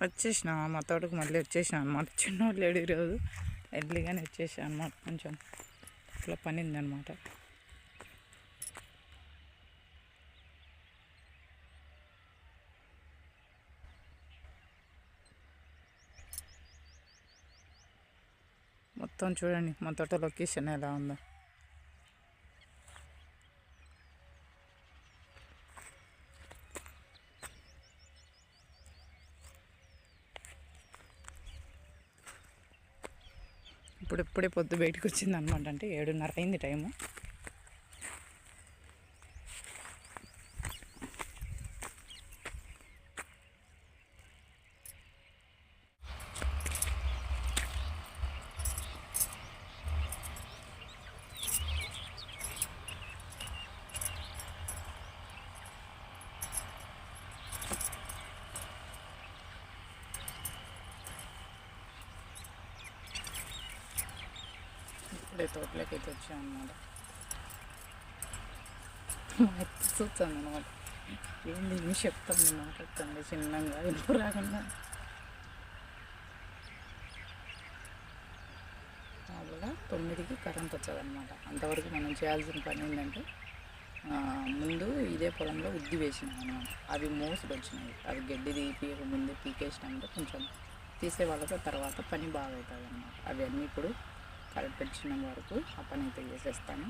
వచ్చేసిన మా తోటకు మళ్ళీ వచ్చేసిన అనమాట చిన్నోళ్ళు లేడు ఈరోజు. ఎర్లీగానే వచ్చేసాను అనమాట కొంచెం ఇట్లా పనిందనమాట మొత్తం చూడండి మా తోట లొకేషన్ ఎలా ఉందో. ఇప్పుడు ఇప్పుడే పొద్దు బయటకు వచ్చింది అనమాట అంటే ఏడున్నర అయింది టైము. ఇప్పుడే తోటలోకి అయితే వచ్చాం అనమాట చూస్తాను అనమాట ఏంది ఏమి చెప్తాను నేను మాట్లాడుతుంది చిన్నగా ఎందుకు రాకుండా? మామూలుగా తొమ్మిదికి కరెంట్ వచ్చదనమాట అంతవరకు మనం చేయాల్సిన పని ఏంటంటే ముందు ఇదే పొలంలో ఉద్ది వేసినాం అనమాట అవి మోసులు వచ్చినాయి అవి గడ్డి తీపి ముందు పీకేసినామంటే కొంచెం తీసే వాళ్ళతో తర్వాత పని బాగా అవుతుంది అనమాట అవన్నీ ఇప్పుడు కరెక్ట్ వరకు ఆ పని అయితే చేసేస్తాను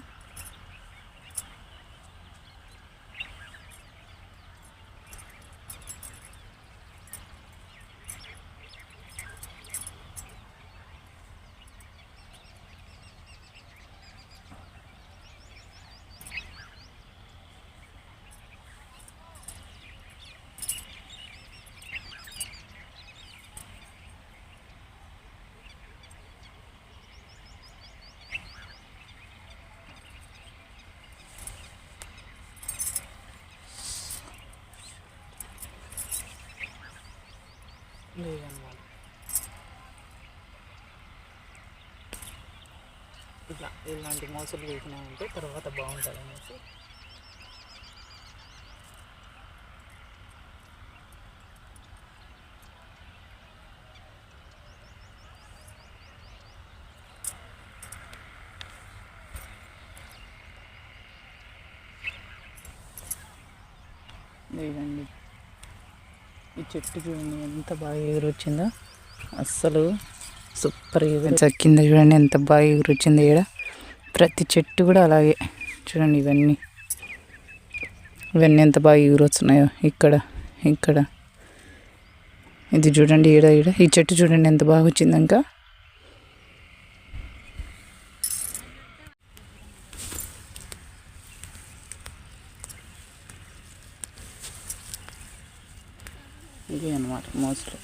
లేదన్నమాట ఇట్లా ఇలాంటి మోసలు వేసినామంటే తర్వాత బాగుంటుంది అనేసి లేదండి ఈ చెట్టు చూడండి ఎంత బాగా ఎగురొచ్చిందో. అస్సలు సూపర్ ఎగురు. కింద చూడండి ఎంత బాగా ఎగురొచ్చిందో ఇక్కడ ప్రతి చెట్టు కూడా అలాగే. చూడండి ఇవన్నీ. ఇవన్నీ ఎంత బాగా ఎగురొస్తున్నాయో ఇక్కడ ఇక్కడ. ఇది చూడండి ఈడ ఈడ. ఈ చెట్టు చూడండి ఎంత బాగా వచ్చింది ఇదే అనమాట మోస్ట్లీ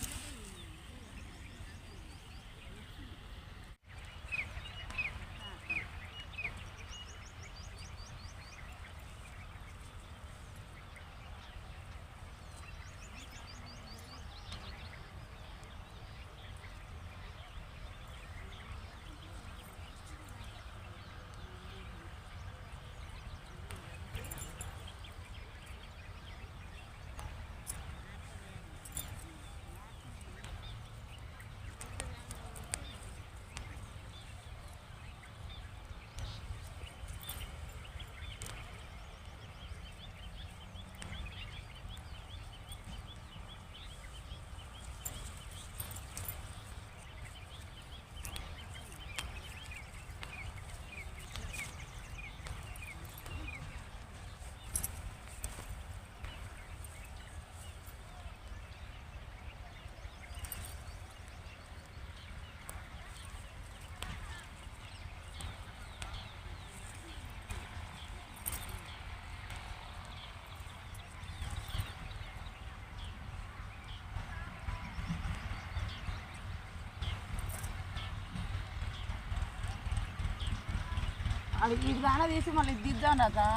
అది ఇది దాన తీసి మళ్ళీ దిద్దాం కదా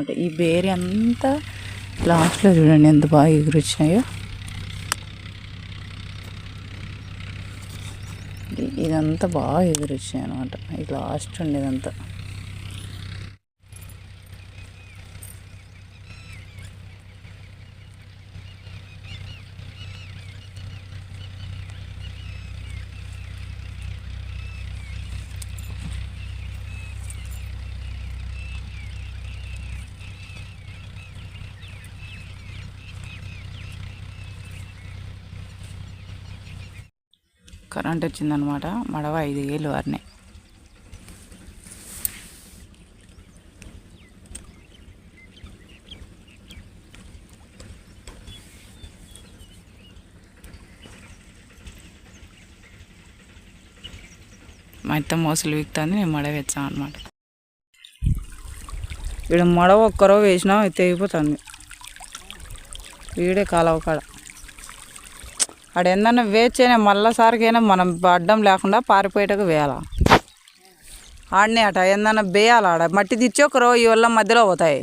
అనమాట ఈ బేరి అంతా లాస్ట్లో చూడండి ఎంత బాగా ఎగురొచ్చినాయో. ఇదంతా బాగా ఎగురొచ్చినాయి అనమాట ఈ లాస్ట్ ఉండేదంతా. కరెంట్ వచ్చిందనమాట. మడవ ఐదు వేలు వారినే. మా ఇత్త మోసలు వీక్తుంది నేను మడవ వేస్తాను అనమాట. ఇక్కడ మడవ ఒక్కరో వేసినా అది తెగిపోతుంది వీడే కాలవ కాడ. ఆడ ఏందన్నా వేచైనా మళ్ళీసారికైనా మనం అడ్డం లేకుండా పారిపోయేటకు వేయాల? ఆడనే అట ఏందన్నా వేయాలి ఆడ? మట్టి తెచ్చి ఒకరో ఈ వల్ల మధ్యలో పోతాయి.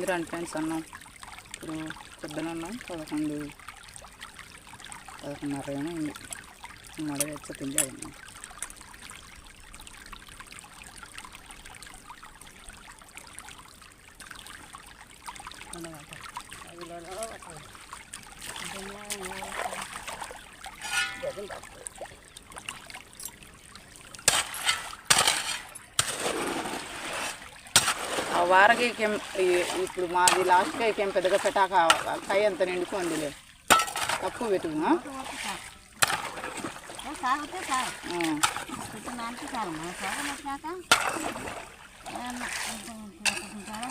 ఇందిరాని ఫ్రెండ్స్ అన్నాం ఇప్పుడు పొద్దున అన్నాం పదకొండు పదకొండున్నర ఏమో ఉంది మడ వచ్చి తిండి అన్నాం ఆ వారకాయకి ఈ- ఇప్పుడు మాది లాస్ట్ కాయకి ఏం పెద్దగా పెట్టాక ఆ కాయ అంత నిండుకోండిలే తక్కువ పెట్టుకున్నా. సాగితే సాగు. పెట్టినానికి సాగు మన సాగు పెట్టినాక ఏమన్నా కొంచెం పెట్టుకుంటారా?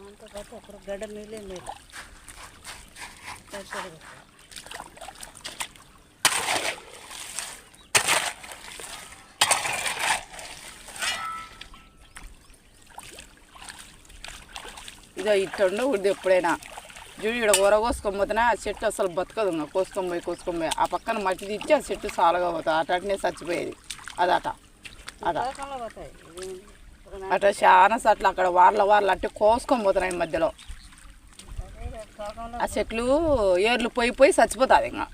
అంత పోతే అప్పుడు గడ్డ మిగిలే లేదు ఇదో ఇట్ట ఉడిది ఎప్పుడైనా. చూడు ఇక్కడ కూర కోసుకొని ఆ చెట్టు అసలు బతకదు ఇంకా. కోసుకొని పోయి కోసుకొని పోయి. ఆ పక్కన మట్టి తెచ్చి ఆ చెట్టు సాలగా పోతుంది. అటనే చచ్చిపోయేది. అదట అట. అట. చాలా సట్లు అక్కడ వార్ల వార్లు అంటే కోసుకొని పోతున్నాయి మధ్యలో. ఆ చెట్లు ఏర్లు పోయి పోయి చచ్చిపోతుంది ఇంకా.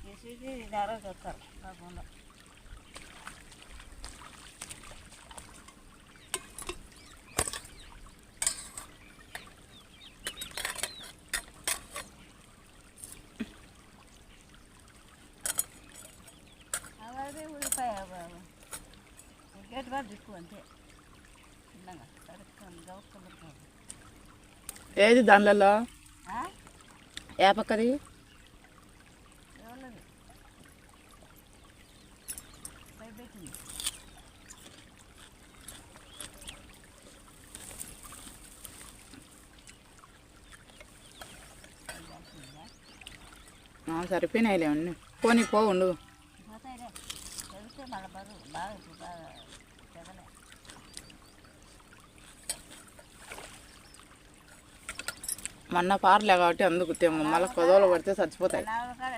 గేట్ బాగా దిక్కు అంతే చిన్నగా ఏది దానిలలో ఏ పక్కది? సరిపోయినాయిలే అన్నీ. పోనీ పో ఉండు పోతాయిలే చదివితే మళ్ళీ బరువు బాగా ఇప్పుడు బాగా చదవలే మొన్న పారలే కాబట్టి అందుకు తేమ మళ్ళీ కొదవలు పడితే చచ్చిపోతాయి నాలుగు కాడ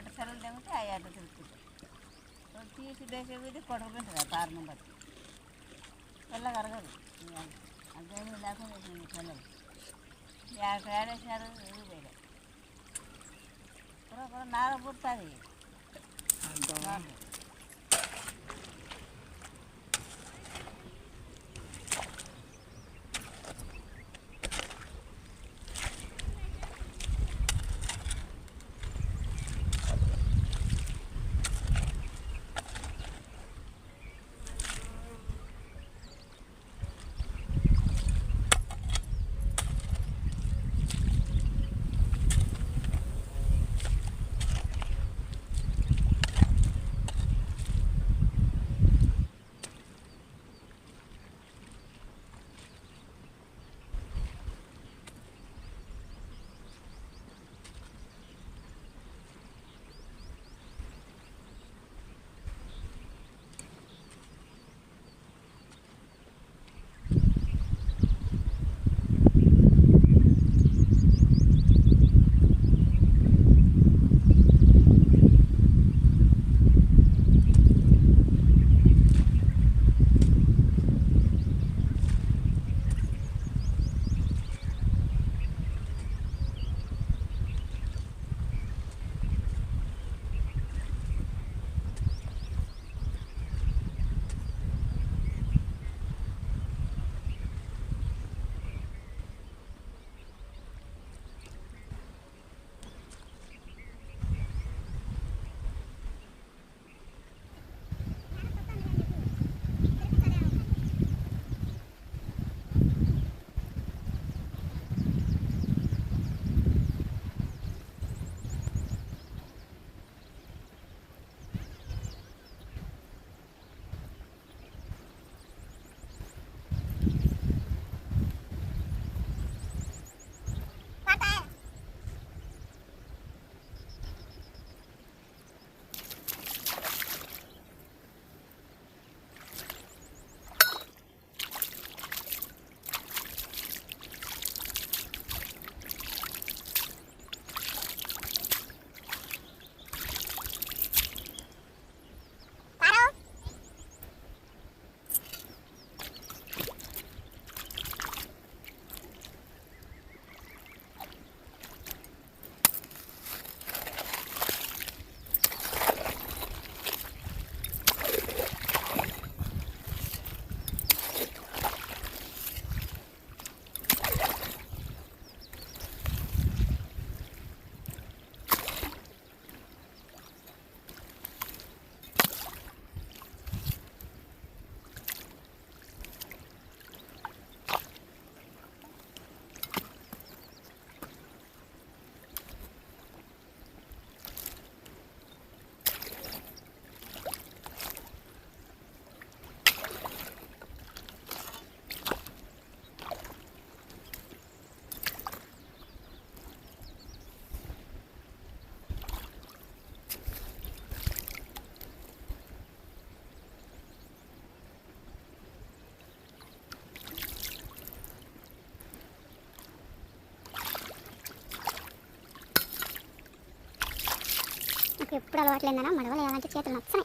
ఎప్పుడు అలవాట్లేదన్నా మడవలు వేయాలంటే చేతులు నచ్చనాయి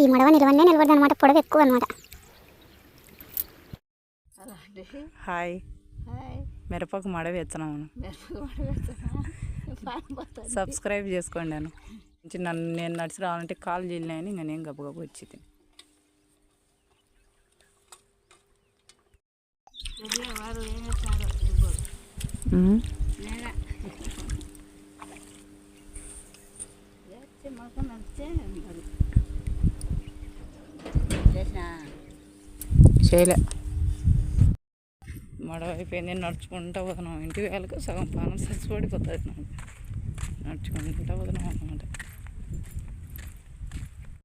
ఈ మడవ నిలవన్నే నిలబడదు అనమాట పొడవు ఎక్కువ అనమాట హాయ్. హాయ్. మిరపకు మడ వేస్తున్నాను మిరపకాయ పెడుతున్నా పాలు పోతుంది. సబ్స్క్రైబ్ చేసుకోండి నేను. నుంచి నన్ను నేను నడిచి రావాలంటే కాల్ చేయలేని ఇంకా నేను గబగబ వచ్చి తిని. చేయలే. మడవైపోయింది అయిపోయింది నడుచుకుంటా పోతున్నాం. ఇంటి వేళకు సగం పానం సచ్చిపడిపోతుంది నాకు. నడుచుకుంటా పోతున్నాం అనమాట